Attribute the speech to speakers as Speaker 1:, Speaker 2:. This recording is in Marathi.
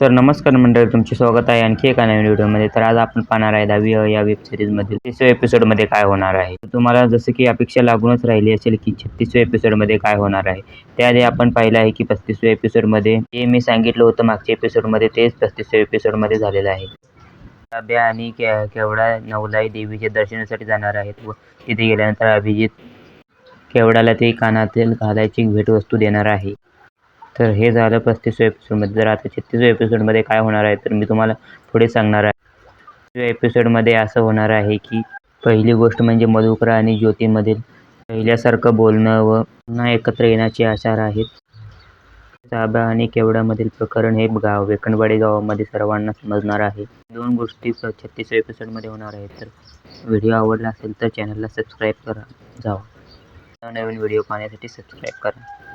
Speaker 1: तर नमस्कार मंडळी तुमचे स्वागत आहे आणखी एका नवीन व्हिडिओमध्ये. तर आज आपण पाहणार आहे दहावी या वेब सिरीजमधील तिसऱ्या एपिसोडमध्ये काय होणार आहे. तुम्हाला जसं की अपेक्षा लागूनच राहिली असेल की छत्तीसव्या एपिसोडमध्ये काय होणार आहे. त्याआधी आपण पाहिलं आहे की पस्तीसव्या एपिसोडमध्ये जे मी सांगितलं होतं मागच्या एपिसोडमध्ये तेच पस्तीसव्या एपिसोडमध्ये झालेलं आहे. अभ्या आणि के केवडा नवलाई देवीच्या दर्शनासाठी जाणार आहेत. व तिथे गेल्यानंतर अभिजित केवडाला ते कानातील घालायची भेटवस्तू देणार आहे. तर हे झालं पस्तीसव्या एपिसोडमध्ये तर आता छत्तीसव्या एपिसोडमध्ये काय होणार आहे तर मी तुम्हाला पुढे सांगणार आहे. एपिसोडमध्ये असं होणार आहे की पहिली गोष्ट म्हणजे मधुकर आणि ज्योतीमधील पहिल्यासारखं बोलणं व पुन्हा एकत्र येण्याचे आशार आहेत. ताबा आणि केवड्यामधील प्रकरण हे गाव वेकणवाडी गावामध्ये सर्वांना समजणार आहे. दोन गोष्टी छत्तीस एपिसोडमध्ये होणार आहेत. तर व्हिडिओ आवडला असेल तर चॅनलला सबस्क्राईब करा. जावा. नवीन व्हिडिओ पाहण्यासाठी सबस्क्राईब करा.